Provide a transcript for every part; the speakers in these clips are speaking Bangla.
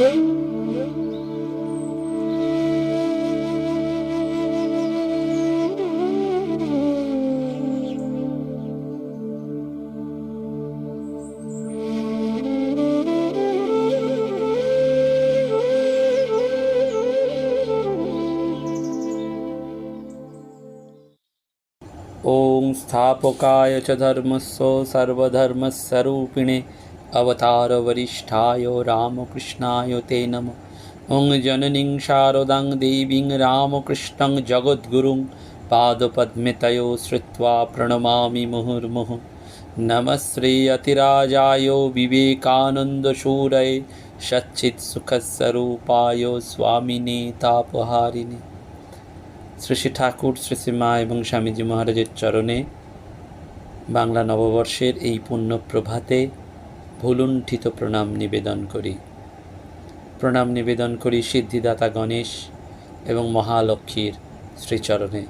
ઓમ સ્થાપકાય ચ ધર્મસ્વ સર્વધર્મસ્વરૂપિણે सर्वधर्मस्वरूपिणे अवतारवरिष्ठाय रामकृष्णाय ते नमः ॐ जननीं शारदां देवीं रामकृष्णं जगद्गुरुं पादपद्मितयो श्रुत्वा प्रणमामि मुहुर्मुहुः नमः श्रीयतिराजाय विवेकानन्दशूरये सच्चित्सुखस्वरूपाय स्वामिने तापहारिणे শ্রী শ্রী ঠাকুর শ্রী শ্রী মা এবং স্বামীজি মহারাজের চরণে বাংলা নববর্ষের এই পুণ্য প্রভাতে ভুলুণ্ঠিত প্রণাম নিবেদন করি। প্রণাম নিবেদন করি সিদ্ধিদাতা গণেশ এবং মহালক্ষ্মীর শ্রীচরণে।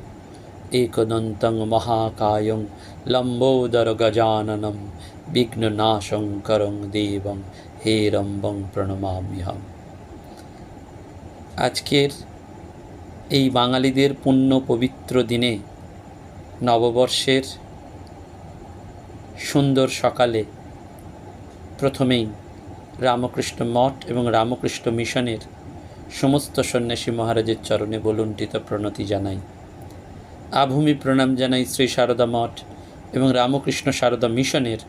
একদন্তং মহাকায়ং লম্বোদর গজাননম বিঘ্ননাশঙ্করং দেবং হে রম্বং প্রণমাম্যহম। আজকের এই বাঙালিদের পুণ্য পবিত্র দিনে নববর্ষের সুন্দর সকালে প্রথমেই রামকৃষ্ণ মঠ এবং রামকৃষ্ণ মিশনের সমস্ত সন্ন্যাসী মহারাজের চরণে বলুণ্ঠিত প্রণতি জানাই। আভূমি প্রণাম জানাই শ্রী সারদা মঠ এবং রামকৃষ্ণ সারদা মিশনের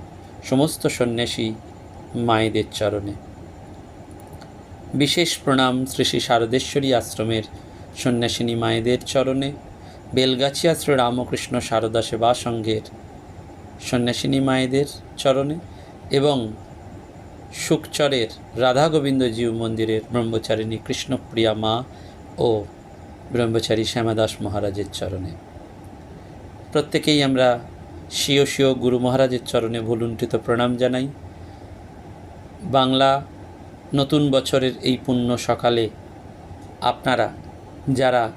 সমস্ত সন্ন্যাসী মায়েদের চরণে। বিশেষ প্রণাম শ্রী শ্রী শারদেশ্বরী আশ্রমের সন্ন্যাসিনী মায়েদের চরণে। বেলগাছিয়া শ্রী রামকৃষ্ণ সারদা সেবা সংঘের সন্ন্যাসিনী মায়েদের চরণে এবং সুকচরের রাধা গোবিন্দ জীব মন্দিরের ব্রহ্মচারিণী কৃষ্ণপ্রিয়া মা ও ব্রহ্মচারী শ্যামাদাস মহারাজের চরণে। প্রত্যেকেই আমরা স্বীয় স্বীয় গুরু মহারাজের চরণে ভুলুণ্ঠিত প্রণাম জানাই। বাংলা নতুন বছরের এই পুণ্য সকালে আপনারা যারা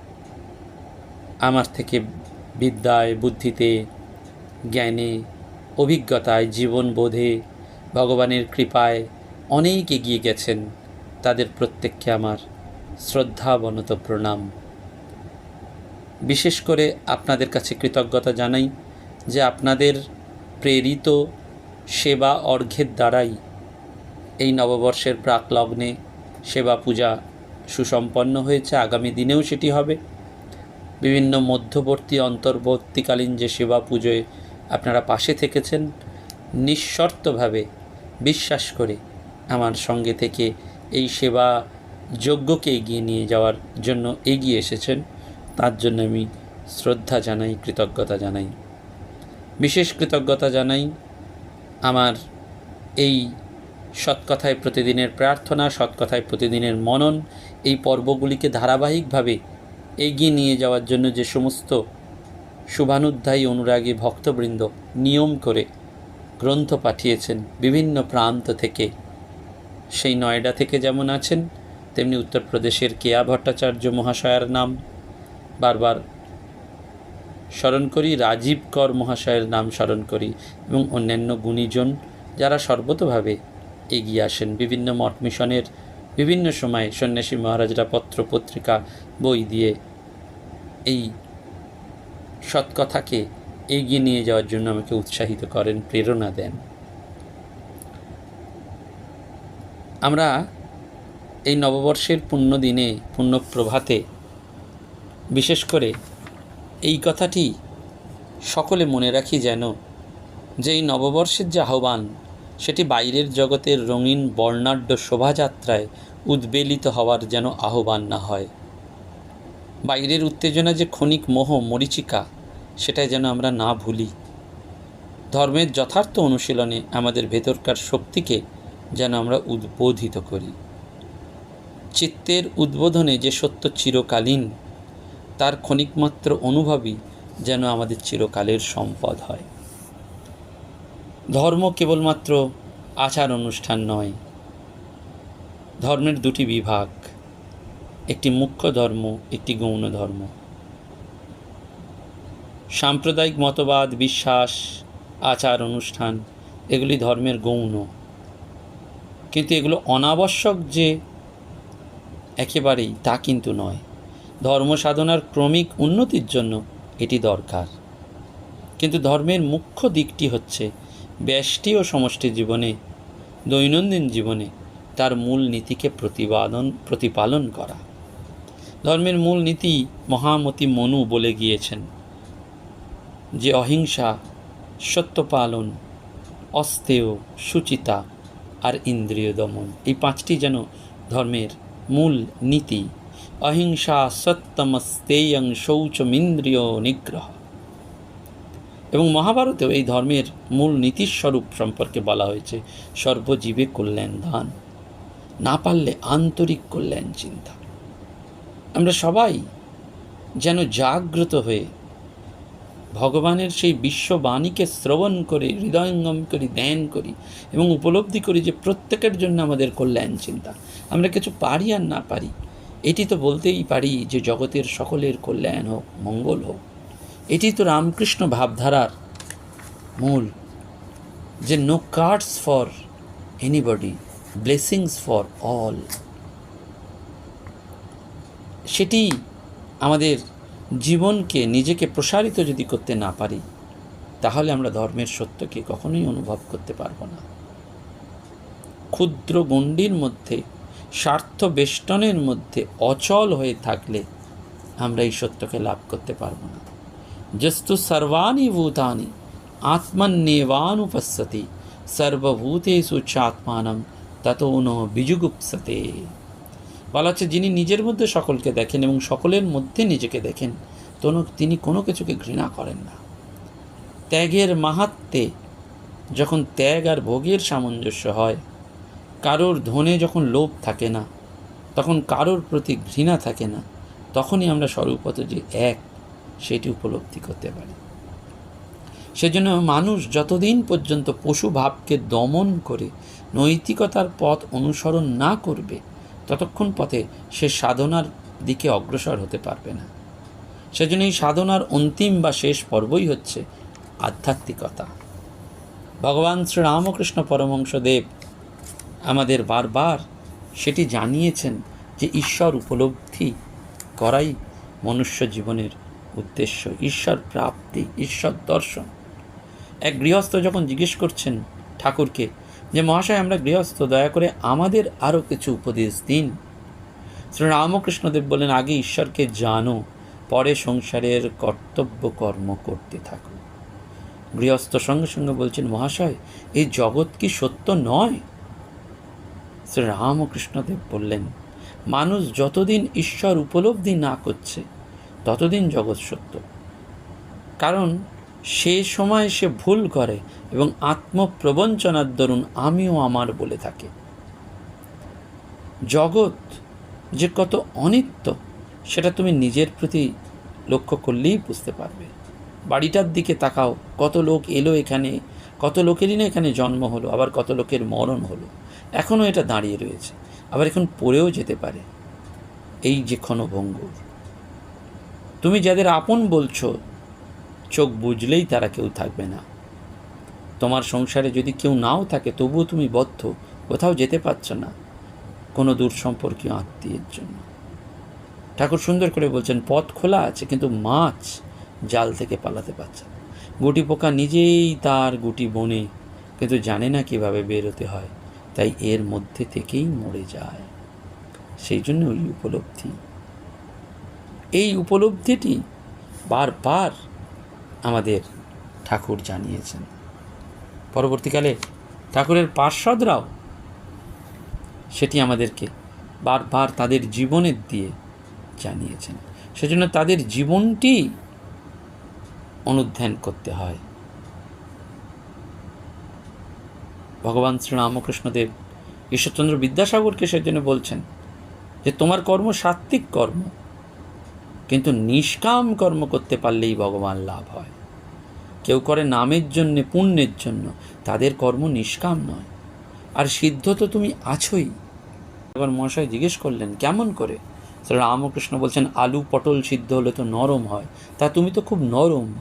আমার থেকে বিদ্যায়, বুদ্ধিতে, জ্ঞানে, অভিজ্ঞতায় জীবনবোধে ভগবানের কৃপায় অনেক এগিয়ে গেছেন, তাদের প্রত্যেককে আমার শ্রদ্ধাবনত প্রণাম। বিশেষ করে আপনাদের কাছে কৃতজ্ঞতা জানাই যে আপনাদের প্রেরিত সেবা অর্ঘ্যের দ্বারাই এই নববর্ষের প্রাক লগ্নে সেবা পূজা সুসম্পন্ন হয়েছে। আগামী দিনেও সেটি হবে। বিভিন্ন মধ্যবর্তী, অন্তর্বর্তীকালীন যে সেবা পুজোয় আপনারা পাশে থেকেছেন, নিঃশর্তভাবে বিশ্বাস করে আমার সঙ্গে থেকে এই সেবা যজ্ঞকে এগিয়ে নিয়ে যাওয়ার জন্য এগিয়ে এসেছেন। তার জন্য আমি শ্রদ্ধা জানাই, কৃতজ্ঞতা জানাই। বিশেষ কৃতজ্ঞতা জানাই আমার এই সৎকথায় প্রতিদিনের প্রার্থনা, সৎকথায় প্রতিদিনের মনন, এই পর্বগুলিকে ধারাবাহিকভাবে এগিয়ে নিয়ে যাওয়ার জন্য যে সমস্ত শুভানুধ্যায়ী অনুরাগী ভক্তবৃন্দ নিয়ম করে গ্রন্থ পাঠিয়েছেন বিভিন্ন প্রান্ত থেকে। সেই নয়ডা থেকে যেমন আছেন, তেমনি উত্তরপ্রদেশের কেয়া ভট্টাচার্য মহাশয়ের নাম। বারবার স্মরণ করি, রাজীব কর মহাশয়ের নাম স্মরণ করি এবং অন্যান্য গুণীজন যারা সর্বতভাবে এগিয়ে আসেন। বিভিন্ন মঠ মিশনের বিভিন্ন সময়ে সন্ন্যাসী মহারাজরা পত্র, পত্রিকা, বই দিয়ে এই সৎকথাকে এগিয়ে নিয়ে যাওয়ার জন্য আমাকে উৎসাহিত করেন, প্রেরণা দেন। আমরা এই নববর্ষের পুণ্য দিনে পুণ্য প্রভাতে বিশেষ করে এই কথাটি সকলে মনে রাখি যেন, যে এই নববর্ষের যে আহ্বান, সেটি বাইরের জগতের রঙিন বর্ণাঢ্য শোভাযাত্রায় উদ্বেলিত হওয়ার যেন আহ্বান না হয়। বাইরের উত্তেজনা যে ক্ষণিক মোহ, মরিচিকা সেটাই যেন আমরা না ভুলি। ধর্মের যথার্থ অনুশীলনে আমাদের ভেতরকার শক্তিকে যেন আমরা উদ্বোধিত করি। চিত্তের উদ্বোধনে যে সত্য চিরকালীন, তার ক্ষণিকমাত্র অনুভবই যেন আমাদের চিরকালের সম্পদ হয়। ধর্ম কেবলমাত্র আচার অনুষ্ঠান নয়, ধর্মের দুটি বিভাগ, একটি মুখ্য ধর্ম, একটি গৌণ ধর্ম। সাম্প্রদায়িক মতবাদ, বিশ্বাস, আচার, অনুষ্ঠান, এগুলি ধর্মের গৌণ। কিন্তু এগুলো অনাবশ্যক যে একেবারেই তা কিন্তু নয়। ধর্ম সাধনার ক্রমিক উন্নতির জন্য এটি দরকার। কিন্তু ধর্মের মুখ্য দিকটি হচ্ছে ব্যষ্টি ও সমষ্টি জীবনে, দৈনন্দিন জীবনে তার মূল নীতিকে প্রতিপাদন প্রতিপালন করা। ধর্মের মূল নীতি মহামতি মনু বলে গিয়েছেন। যে অহিংসা সত্যপালন অস্তেয় সুচিতা আর ইন্দ্রিয় দমন। এই পাঁচটি যেন ধর্মের মূল নীতি। অহিংসা সত্যমস্তেয়ং শৌচমিন্দ্রিয় নিগ্রহ। এবং মহাভারতেও এই ধর্মের মূল নীতির স্বরূপ সম্পর্কে বলা হয়েছে, সর্বজীবে কল্যাণ দান, না পারলে আন্তরিক কল্যাণ চিন্তা। আমরা সবাই যেন জাগ্রত হয়ে ভগবানের সেই বিশ্ববাণীকে শ্রবণ করে, হৃদয়ঙ্গম করি, ধ্যান করি এবং উপলব্ধি করি যে প্রত্যেকের জন্য আমাদের কল্যাণ চিন্তা। আমরা কিছু পারি আর না পারি, এটি তো বলতেই পারি যে জগতের সকলের কল্যাণ হোক, মঙ্গল হোক। এটি তো রামকৃষ্ণ ভাবধারার মূল যে no cards for anybody blessings for all সেটি আমাদের জীবনকে নিজেকে প্রসারিত যদি করতে না পারি, তাহলে আমরা ধর্মের সত্যকে কখনোই অনুভব করতে পারব না। ক্ষুদ্র গণ্ডির মধ্যে, স্বার্থ বেষ্টনের মধ্যে অচল হয়ে থাকলে আমরা এই সত্যকে লাভ করতে পারব না। যস্তু সর্বাণি ভূতানি আত্মন্যেবানুপশ্যতি সর্বভূতেষু চাত্মানম ততো ন বিজুগুপ্সতে। বলা হচ্ছে, যিনি নিজের মধ্যে সকলকে দেখেন এবং সকলের মধ্যে নিজেকে দেখেন তনু তিনি কোনো কিছুকে ঘৃণা করেন না। ত্যাগের মাহাত্মে যখন ত্যাগ আর ভোগের সামঞ্জস্য হয়, কারোর ধনে যখন লোভ থাকে না, তখন কারোর প্রতি ঘৃণা থাকে না, তখনই আমরা স্বরূপত যে এক, সেটি উপলব্ধি করতে পারি। সেজন্য মানুষ যতদিন পর্যন্ত পশু ভাবকে দমন করে নৈতিকতার পথ অনুসরণ না করবে ততক্ষণ পথে সে সাধনার দিকে অগ্রসর হতে পারবে না। সেজন্য এই সাধনার অন্তিম বা শেষ পর্বই হচ্ছে আধ্যাত্মিকতা। ভগবান শ্রীরামকৃষ্ণ পরমহংসদেব আমাদের বারবার সেটি জানিয়েছেন যে ঈশ্বর উপলব্ধি করাই মনুষ্য জীবনের উদ্দেশ্য, ঈশ্বর প্রাপ্তি, ঈশ্বর দর্শন। এক গৃহস্থ যখন জিজ্ঞেস করছেন ঠাকুরকে যে মহাশয়, আমরা গৃহস্থ, দয়া করে আমাদের আরও কিছু উপদেশ দিন। শ্রী রামকৃষ্ণদেব বলেন, আগে ঈশ্বরকে জানো, পরে সংসারের কর্তব্য কর্ম করতে থাকো। গৃহস্থ সঙ্গে সঙ্গে বলছেন, মহাশয় এই জগৎ কি সত্য নয়? শ্রী রামকৃষ্ণদেব বললেন, মানুষ যতদিন ঈশ্বর উপলব্ধি না করছে, ততদিন জগৎ সত্য। কারণ সে সময় সে ভুল করে এবং আত্মপ্রবঞ্চনার দরুন আমিও আমার বলে থাকে। জগৎ যে কত অনিত্য, সেটা তুমি নিজের প্রতি লক্ষ্য করলেই বুঝতে পারবে। বাড়িটার দিকে তাকাও, কত লোক এলো এখানে, কত লোকেরই না এখানে জন্ম হলো, আবার কত লোকের মরণ হলো। এখনও এটা দাঁড়িয়ে রয়েছে, আবার এখন পড়েও যেতে পারে। এই যে ক্ষণভঙ্গুর। তুমি যাদের আপন বলছো চোখ বুঝলেই তারা কেউ থাকবে না। তোমার সংসারে যদি কেউ নাও থাকে, তবুও তুমি বদ্ধ, কোথাও যেতে পারছ না। কোনো দূর সম্পর্কীয় আত্মীয়ের জন্য। ঠাকুর সুন্দর করে বলছেন, পথ খোলা আছে, কিন্তু মাছ জাল থেকে পালাতে পারছে না। গুটি পোকা নিজেই তার গুটি বনে, কিন্তু জানে না কীভাবে বেরোতে হয়। তাই এর মধ্যে থেকেই মরে যায়। সেই জন্য ওই উপলব্ধি। এই উপলব্ধিটি বারবার আমাদের ঠাকুর জানিয়েছেন। পরবর্তীকালে ঠাকুরের পার্শ্বদরাও সেটি আমাদেরকে বারবার তাদের জীবনের দিয়ে জানিয়েছেন। সেজন্য তাদের জীবনটি অনুধ্যান করতে হয়। ভগবান শ্রীরামকৃষ্ণদেব ঈশ্বরচন্দ্র বিদ্যাসাগরকে সেজন্য বলছেন যে, তোমার কর্ম সাত্ত্বিক কর্ম, কিন্তু নিষ্কাম কর্ম করতে পারলেই ভগবান লাভ হয়। কেউ করে নামের জন্যে, পুণ্যের জন্য। তাদের কর্ম নিষ্কাম নয়। আর সিদ্ধ তো তুমি আছোই। এবার মহাশয় জিজ্ঞেস করলেন, কেমন করে? রামকৃষ্ণ বলছেন, আলু পটল সিদ্ধ হলে তো নরম হয়। তা তুমি তো খুব নরম।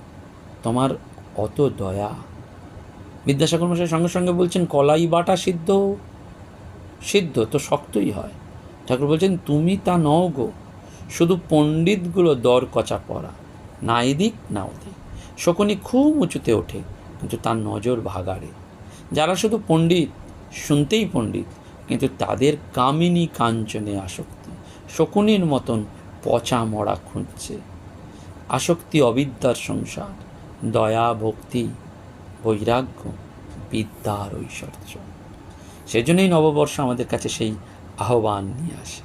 তোমার অত দয়া। বিদ্যাসাগর মশাই সঙ্গে সঙ্গে বলছেন, কলাই বাটা সিদ্ধ। সিদ্ধ তো শক্তই হয়। ঠাকুর বলছেন, তুমি তা নও গো। শুধু পণ্ডিতগুলো দর কচা পড়া না এদিক, না ওদিক। শকুনি খুব উঁচুতে ওঠে, কিন্তু তার নজর ভাগাড়ে। যারা শুধু পণ্ডিত, শুনতেই পণ্ডিত, কিন্তু তাদের কামিনী কাঞ্চনে আসক্তি। শকুনির মতন পচা মরা খুঁজছে। আসক্তি অবিদ্যার সংসার, দয়া, ভক্তি, বৈরাগ্য, বিদ্যার ঐশ্বর্য। সেজন্যই নববর্ষ আমাদের কাছে সেই আহ্বান নিয়ে আসে।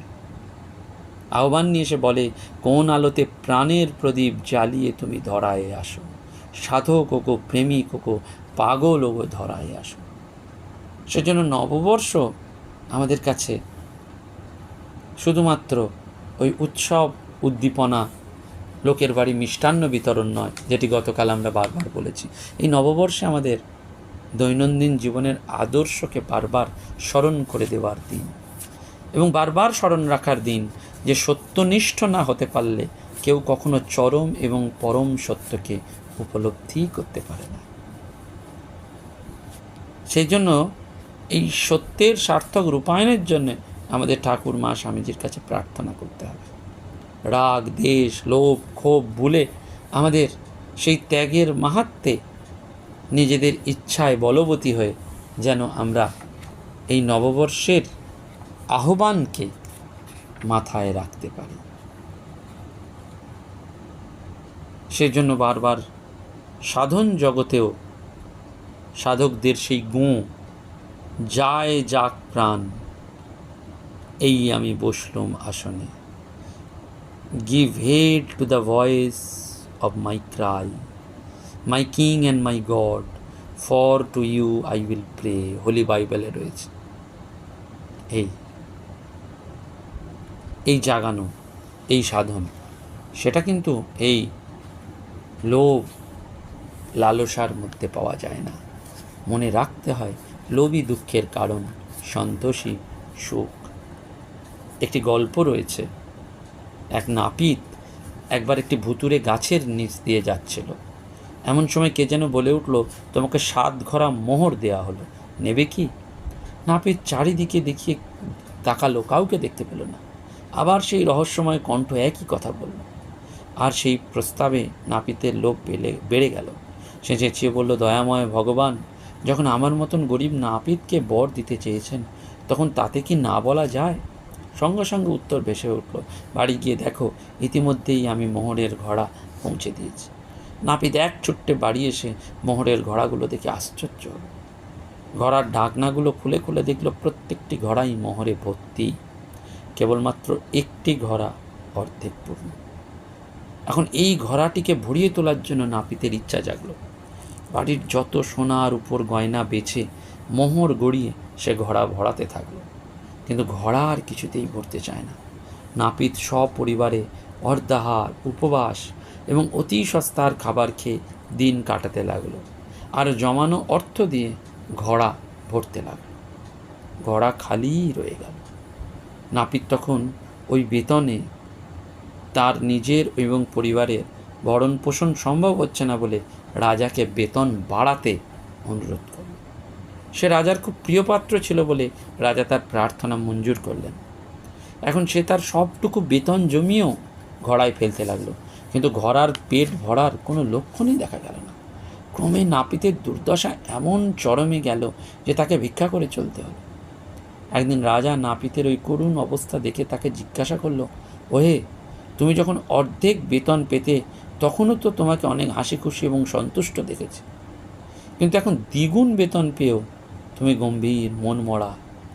আহ্বান নিয়ে এসে বলে, কোন আলোতে প্রাণের প্রদীপ জ্বালিয়ে তুমি ধরায় আসো? সাধক ওগো প্রেমিক ওগো পাগল ওগো ধরাই আসো। সেজন্য নববর্ষ আমাদের কাছে শুধুমাত্র ওই উৎসব, উদ্দীপনা, লোকের বাড়ি মিষ্টান্ন বিতরণ নয়, যেটি গতকাল আমরা বারবার বলেছি। এই নববর্ষে আমাদের দৈনন্দিন জীবনের আদর্শকে বারবার স্মরণ করে দেওয়ার দিন এবং বারবার স্মরণ রাখার দিন যে সত্যনিষ্ঠ না হতে পারলে কেউ কখনো চরম এবং পরম সত্যকে উপলব্ধি করতে পারে না। সেই জন্য এই সত্যের সার্থক রূপায়ণের জন্য আমাদের ঠাকুর মা স্বামীজির কাছে প্রার্থনা করতে হবে। রাগ, দেশ, লোভ, ক্ষোভ ভুলে আমাদের সেই ত্যাগের মাহাত্মে নিজেদের ইচ্ছায় বলবতী হয়ে যেন আমরা এই নববর্ষের আহ্বানকে মাথায় রাখতে পারি। সেজন্য বারবার সাধন জগতেও সাধকদের সেই গুঁ যায় যাক প্রাণ। এই আমি বসলুম আসনে। Give heed to the voice of my cry my king and my god for to you I will pray holy বাইবেলে রয়েছে। এই এই জাগানো, এই সাধন, সেটা কিন্তু এই লোভ লালসার মধ্যে পাওয়া যায় না। মনে রাখতে হয়, লোভই দুঃখের কারণ সন্তোষী সুখ একটি গল্প রয়েছে, এক নাপিত একবার একটি ভুতুরে গাছের নিচ দিয়ে যাচ্ছিল। এমন সময় কে যেন বলে উঠল, তোমাকে সাত ঘরা মোহর দেয়া হলো, নেবে কি? নাপিত চারিদিকে দেখিয়ে তাকালো, কাউকে দেখতে পেল না। আবার সেই রহস্যময় কণ্ঠ একই কথা বলল আর সেই প্রস্তাবে নাপিতের লোভ বেড়ে বেড়ে গেল। সে চেঁচিয়ে বলল, দয়াময় ভগবান, যখন আমার মতন গরিব নাপিতকে বর দিতে চেয়েছেন, তখন তাতে কি না বলা যায়? সঙ্গে সঙ্গে উত্তর ভেসে উঠল, বাড়ি গিয়ে দেখো, ইতিমধ্যেই আমি মোহরের ঘোড়া পৌঁছে দিয়েছি। নাপিত এক ছুট্টে বাড়ি এসে মোহরের ঘোড়াগুলো দেখে আশ্চর্য হলো। ঘোড়ার ঢাকনাগুলো খুলে খুলে দেখল, প্রত্যেকটি ঘোড়াই মোহরে ভর্তি। কেবলমাত্র একটি ঘোড়া অর্ধেক পূর্ণ। এখন এই ঘোড়াটিকে ভরিয়ে তোলার জন্য নাপিতের ইচ্ছা জাগলো। বাড়ির যত সোনার উপর গয়না বেছে মোহর গড়িয়ে সে ঘোড়া ভরাতে থাকল। কিন্তু ঘোড়া আর কিছুতেই ভরতে চায় না। নাপিত সপরিবারে অর্ধাহার, উপবাস এবং অতি সস্তার খাবার খেয়ে দিন কাটাতে লাগল আর জমানো অর্থ দিয়ে ঘোড়া ভরতে লাগল। ঘোড়া খালিই রয়ে গেল। নাপিত তখন ওই বেতনে তার নিজের এবং পরিবারের ভরণ পোষণ সম্ভব হচ্ছে না বলে রাজাকে বেতন বাড়াতে অনুরোধ করল। সে রাজার খুব প্রিয় পাত্র ছিল বলে রাজা তার প্রার্থনা মঞ্জুর করলেন। এখন সে তার সবটুকু বেতন জমিয়েও ঘোড়ায় ফেলতে লাগল। কিন্তু ঘোড়ার পেট ভরার কোনো লক্ষণই দেখা গেল না। ক্রমে নাপিতের দুর্দশা এমন চরমে গেল যে তাকে ভিক্ষা করে চলতে হলো। একদিন রাজা নাপিতের ওই করুণ অবস্থা দেখে তাকে জিজ্ঞাসা করল, ওহে তুমি যখন অর্ধেক বেতন পেতে, তখনও তো তোমাকে অনেক হাসি খুশি এবং সন্তুষ্ট দেখেছি। কিন্তু এখন দ্বিগুণ বেতন পেয়েও তুমি গম্ভীর মন মরা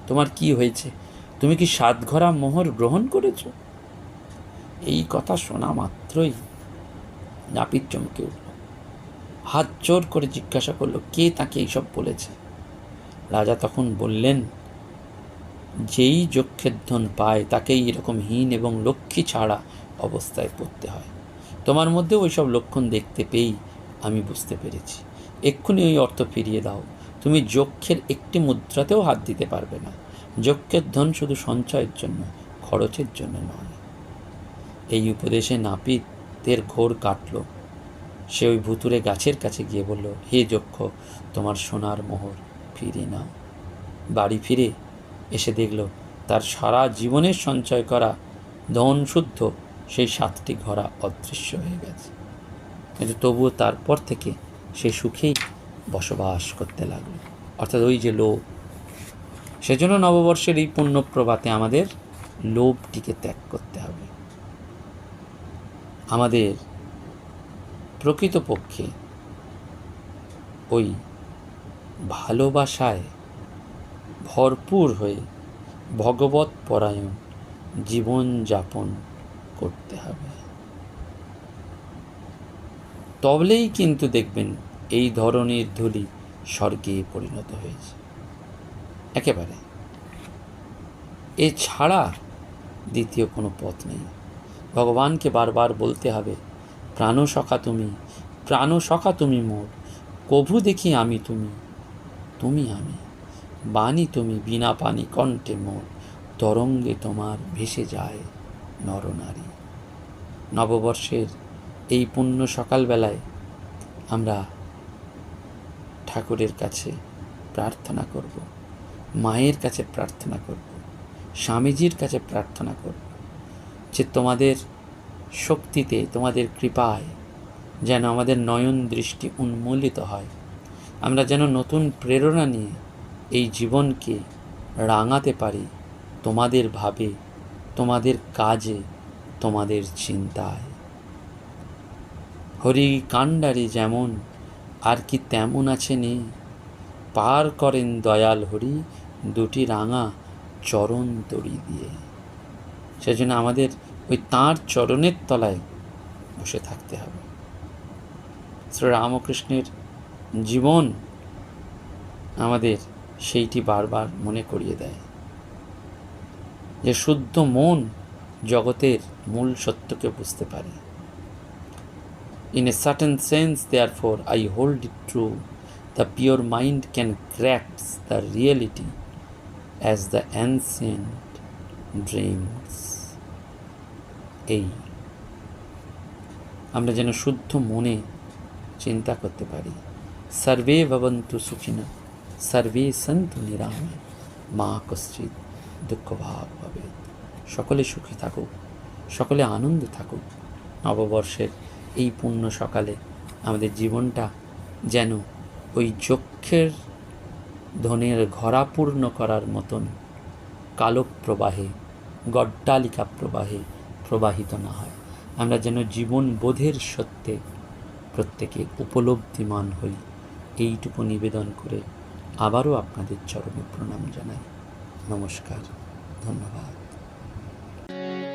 তোমার কি হয়েছে? তুমি কি সাতঘরা মোহর গ্রহণ করেছ? এই কথা শোনা মাত্রই নাপিত চমকে উঠল। হাত জোর করে জিজ্ঞাসা করল, কে তাকে এইসব বলেছে? রাজা তখন বললেন, যেই যক্ষের ধন পায়, তাকেই এরকম হীন এবং লক্ষ্মী ছাড়া অবস্থায় পড়তে হয়। তোমার মধ্যেও ওইসব লক্ষণ দেখতে পেয়েই আমি বুঝতে পেরেছি। এক্ষুনি ওই অর্থ ফিরিয়ে দাও। তুমি যক্ষের একটি মুদ্রাতেও হাত দিতে পারবে না। যক্ষের ধন শুধু সঞ্চয়ের জন্য, খরচের জন্য নয়। এই উপদেশে নাপিতের ঘোর কাটল। সে ওই ভুতুরে গাছের কাছে গিয়ে বলল, হে যক্ষ, তোমার সোনার মোহর ফিরিয়ে নাও। বাড়ি ফিরে এসে দেখল, তার সারা জীবনের সঞ্চয় করা ধন শুদ্ধ সেই সাতটি ঘোড়া অদৃশ্য হয়ে গেছে। কিন্তু তবুও তারপর থেকে সে সুখেই বসবাস করতে লাগল। অর্থাৎ ওই যে লোভ, সেজন্য নববর্ষের এই পুণ্যপ্রভাতে আমাদের লোভটিকে ত্যাগ করতে হবে। আমাদের প্রকৃতপক্ষে ওই ভালোবাসায় ভরপুর হয়ে ভগবত পরায়ণ জীবনযাপন করতে হবে। তবলেই কিন্তু দেখবেন এই ধরনের ধুলি স্বর্গে পরিণত হয়েছে। একেবারে। এছাড়া দ্বিতীয় কোনো পথ নেই। ভগবানকে বারবার বলতে হবে, প্রাণ সখা তুমি, প্রাণ সখা তুমি মোর, কভু দেখি আমি তুমি তুমি আমি, বাণী তুমি বিনা পানি কণ্ঠে মোর, তরঙ্গে তোমার ভেসে যায় নরনারী নববর্ষের এই পুণ্য সকালবেলায় আমরা ঠাকুরের কাছে প্রার্থনা করব, মায়ের কাছে প্রার্থনা করব, স্বামীজির কাছে প্রার্থনা করব যে তোমাদের শক্তিতে, তোমাদের কৃপায় যেন আমাদের নয়ন দৃষ্টি উন্মূলিত হয়। আমরা যেন নতুন প্রেরণা নিয়ে এই জীবনকে রাঙাতে পারি তোমাদের ভাবে, তোমাদের কাজে তোমাদের চিন্তায়। হরি কাণ্ডারি যেমন, আর কি তেমন আছে নেই পার করেন দয়াল হরি দুটি রাঙা চরণ তড়ি দিয়ে। সেজন্য আমাদের ওই তাঁর চরণের তলায় বসে থাকতে হবে। শ্রী রামকৃষ্ণের জীবন আমাদের সেইটি বারবার মনে করিয়ে দেয়। যে শুদ্ধ মন জগতের মূল সত্যকে বুঝতে পারি। In a certain sense therefore I hold it true the pure mind can cracks the reality as the ancient dreams এই। আমরা যেন শুদ্ধ মনে চিন্তা করতে পারি। সর্বে ভবন্তু সুখিন, সর্বে সন্তু নিরাম মা কশ্চিত দুঃখভাব হবে সকলে সুখী থাকুক, সকলে আনন্দে থাকুক। নববর্ষের এই পুণ্য সকালে আমাদের জীবনটা যেন ওই যক্ষের ধনের ঘরা পূর্ণ করার মতন কালো প্রবাহে গড্ডালিকা প্রবাহে প্রবাহিত না হয়। আমরা যেন জীবন বোধের সত্যে প্রত্যেকে উপলব্ধিমান হই। এইটুকু নিবেদন করে আবারও আপনাদের চরণে প্রণাম জানাই। নমস্কার, ধন্যবাদ।